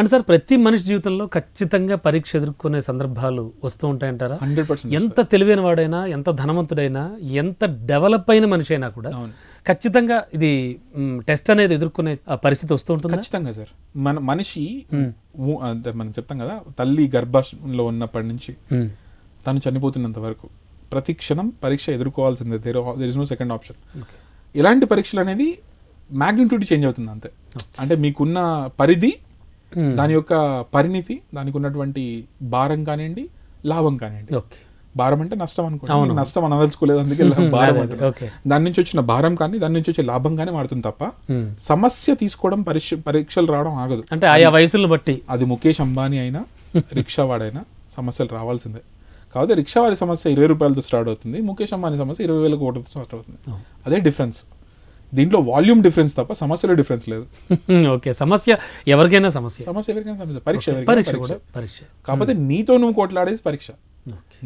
And sir ప్రతి మనిషి జీవితంలో ఖచ్చితంగా పరీక్ష ఎదుర్కొనే సందర్భాలు వస్తూ ఉంటాయంటారా? హండ్రెడ్ పర్సెంట్ ఎంత తెలివైన వాడైనా ఎంత ధనవంతుడైనా ఎంత డెవలప్ అయిన మనిషి అయినా కూడా ఖచ్చితంగా ఇది టెస్ట్ అనేది ఎదుర్కొనే పరిస్థితి వస్తూ ఉంటుంది? ఖచ్చితంగా సార్. మన మనిషి మనం చెప్తాం కదా తల్లి గర్భంలో ఉన్నప్పటి నుంచి తను చనిపోతున్నంత వరకు ప్రతి క్షణం పరీక్ష ఎదుర్కోవాల్సిందే. There is no second option ఇలాంటి పరీక్షలు అనేది మ్యాగ్నిట్యూడ్ చేంజ్ అవుతుంది అంతే. అంటే మీకున్న పరిధి దాని యొక్క పరిణితి దానికి ఉన్నటువంటి భారం కానివ్వండి లాభం కానివ్వండి. ఓకే భారం అంటే నష్టం అనుకోండి. నష్టం అనదలుచుకోలేదు అందుకే భారం. ఓకే దాని నుంచి వచ్చిన భారం కానీ దాని నుంచి వచ్చే లాభం కానీ మారుతుంది తప్ప సమస్య తీసుకోవడం పరీక్ష పరీక్షలు రావడం ఆగదు. అంటే ఆయా వయసులను బట్టి. అది ముఖేష్ అంబానీ అయినా రిక్షా వాడైనా సమస్యలు రావాల్సిందే. కాకపోతే రిక్షా వాడి సమస్య ఇరవై రూపాయలతో స్టార్ట్ అవుతుంది ముఖేష్ అంబానీ సమస్య ఇరవై వేల కోట్లతో స్టార్ట్ అవుతుంది. అదే డిఫరెన్స్. దీంట్లో వాల్యూమ్ డిఫరెన్స్ తప్ప సమస్యలో డిఫరెన్స్ లేదు. ఓకే సమస్య ఎవరికైనా సమస్య. సమస్య ఎవరికైనా సమస్య. పరీక్ష పరీక్ష కూడా పరీక్ష. కాకపోతే నీతో నువ్వు కొట్లాడేది పరీక్ష.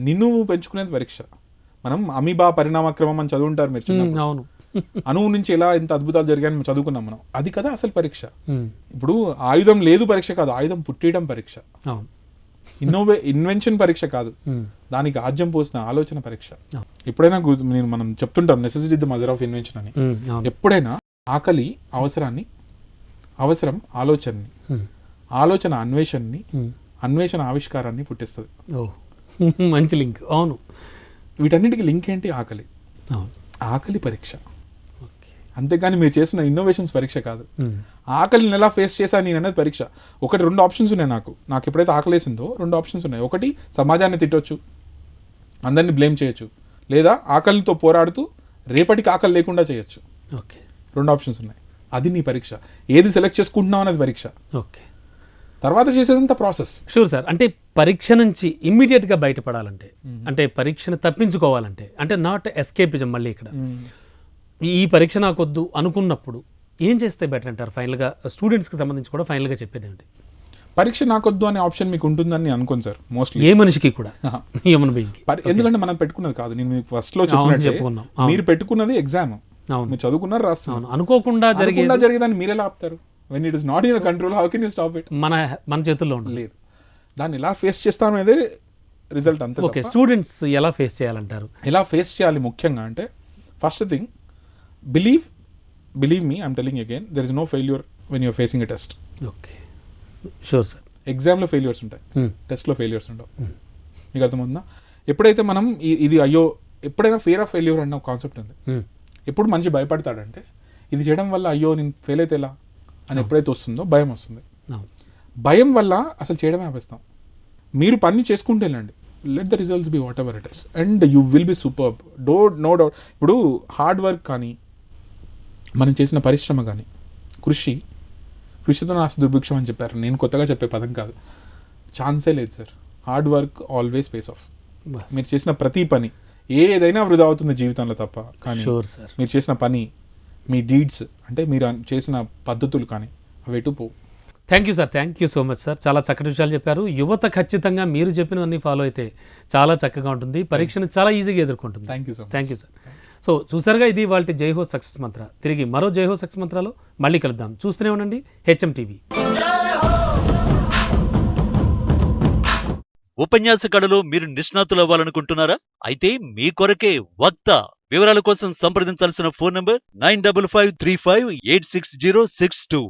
నిన్ను పెంచుకునేది పరీక్ష. మనం అమీబా పరిణామక్రమం అని చదువుంటారు మీరు మ్, అవును. అణువు నుంచి ఎలా ఎంత అద్భుతాలు జరిగాయని చదువుకున్నాం మనం. అది కదా అసలు పరీక్ష. మ్, ఇప్పుడు ఆయుధం లేదు పరీక్ష కాదు ఆయుధం పుట్టేయడం పరీక్ష. అవును. ఇన్నోవే ఇన్వెన్షన్ పరీక్ష కాదు. మ్, దానికి ఆజ్యం పోసిన ఆలోచన పరీక్ష. ఎప్పుడైనా నేను మనం చెప్తుంటాం necessity the mother of invention అని. అవును. ఎప్పుడైనా ఆకలి అవసరాన్ని అవసరం ఆలోచనని మ్, ఆలోచన అన్వేషణని. అన్వేషణ ఆవిష్కారాన్ని పుట్టిస్తుంది. మంచి లింక్. అవును. వీటన్నిటికి లింక్ ఏంటి? ఆకలి. ఆకలి పరీక్ష. అంతేగాని మీరు చేసిన ఇన్నోవేషన్స్ పరీక్ష కాదు. ఆకలిని ఎలా ఫేస్ చేశా నేను అనేది పరీక్ష. ఒకటి రెండు ఆప్షన్స్ ఉన్నాయి నాకు. నాకు ఎప్పుడైతే ఆకలేసిందో రెండు ఆప్షన్స్ ఉన్నాయి. ఒకటి సమాజాన్ని తిట్టొచ్చు. అందరిని బ్లేమ్ చేయొచ్చు. లేదా ఆకలితో పోరాడుతూ రేపటికి ఆకలి లేకుండా చేయొచ్చు. ఓకే. రెండు ఆప్షన్స్ ఉన్నాయి. అది నీ పరీక్ష. ఏది సెలెక్ట్ చేసుకుంటున్నావు అనేది పరీక్ష. ఓకే. తర్వాత చేసేదంతా ప్రాసెస్ షూర్ సార్ అంటే పరీక్ష నుంచి immediate గా బయటపడాలంటే అంటే పరీక్షను తప్పించుకోవాలంటే అంటే నాట్ ఎస్కేపిజం మళ్ళీ ఇక్కడ. ఈ పరీక్ష నాకొద్దు అనుకున్నప్పుడు ఏం చేస్తే బెటర్ అంటారు? ఫైనల్గా స్టూడెంట్స్కి సంబంధించి కూడా ఫైనల్గా చెప్పేది ఏంటి పరీక్ష నాకొద్దు అనే ఆప్షన్ మీకు ఉంటుందని అనుకోను సార్ మోస్ట్లీ ఏ మనిషికి కూడా హ్యూమన్ ఎందుకంటే మనం పెట్టుకున్నది కాదు నేను మీకు ఫస్ట్లో అవును, చెప్పినట్టే చెప్పుకున్నాం. మీరు పెట్టుకున్నది ఎగ్జామ్ మీరు చదువుకున్నారు అవును. అనుకోకుండా జరిగే అనుకుండా జరిగేదాన్ని మీరే ఆపుతారు? When it is not in control how can you stop it మన మన చేతుల్లో ఉండదు. లేదు. దాన్ని ఎలా ఫేస్ చేస్తాను అనేది రిజల్ట్ అంతే ఓకే స్టూడెంట్స్ ఎలా ఫేస్ చేయాలంటారు? ఎలా ఫేస్ చేయాలి ముఖ్యంగా అంటే first thing believe believe me I'm telling again there is no failure when you're facing a test okay sure sir ఎగ్జామ్లో ఫెయిల్యూర్స్ ఉంటాయి టెస్ట్లో ఫెయిల్యూర్స్ ఉండవు మీకు అర్థమవుతుందా? ఎప్పుడైతే మనం ఇది అయ్యో ఎప్పుడైనా ఫియర్ ఆఫ్ ఫెయిల్యూర్ అన్న ఒక కాన్సెప్ట్ ఉంది. ఎప్పుడు మనిషి భయపడతాడంటే ఇది చేయడం వల్ల అయ్యో నేను ఫెయిల్ అయితే ఎలా అని ఎప్పుడైతే వస్తుందో భయం వస్తుంది. భయం వల్ల అసలు చేయడమే ఆపేస్తాం. మీరు పని చేసుకుంటూ వెళ్ళండి. Let the results be whatever it is and you will be super do no doubt ఇప్పుడు హార్డ్ వర్క్ కానీ మనం చేసిన పరిశ్రమ కానీ కృషి కృషితో నాస్తి దుర్భిక్షం అని చెప్పారు. నేను కొత్తగా చెప్పే పదం కాదు. ఛాన్సే లేదు sir. Hard work always pays off మీరు చేసిన ప్రతి పని ఏదైనా వృధా అవుతుంది జీవితంలో తప్ప కానీ షూర్ సార్ మీరు చేసిన పని మీ డీడ్స్ అంటే మీరు చేసిన పద్ధతులు కానీ అవి ఎటు పోవు. Thank you sir thank you so much sir చాలా చక్కటి విషయాలు చెప్పారు. యువత ఖచ్చితంగా మీరు చెప్పినవన్నీ ఫాలో అయితే చాలా చక్కగా ఉంటుంది. పరీక్షను చాలా ఈజీగా ఎదుర్కొంటుంది. Thank you so much thank you sir so చూసారుగా ఇది వాళ్ళ జైహో సక్సెస్ మంత్ర. తిరిగి మరో జైహో సక్సెస్ మంత్రాలో మళ్ళీ కలుద్దాం. చూస్తూనే ఉండండి హెచ్ఎం టీవీ ఉపన్యాస కళలో మీరు నిష్ణాతులవ్వాలనుకుంటున్నారా అయితే మీ కొరకే వక్త వివరాల కోసం సంప్రదించాల్సిన phone number nine double five three five eight six zero six two.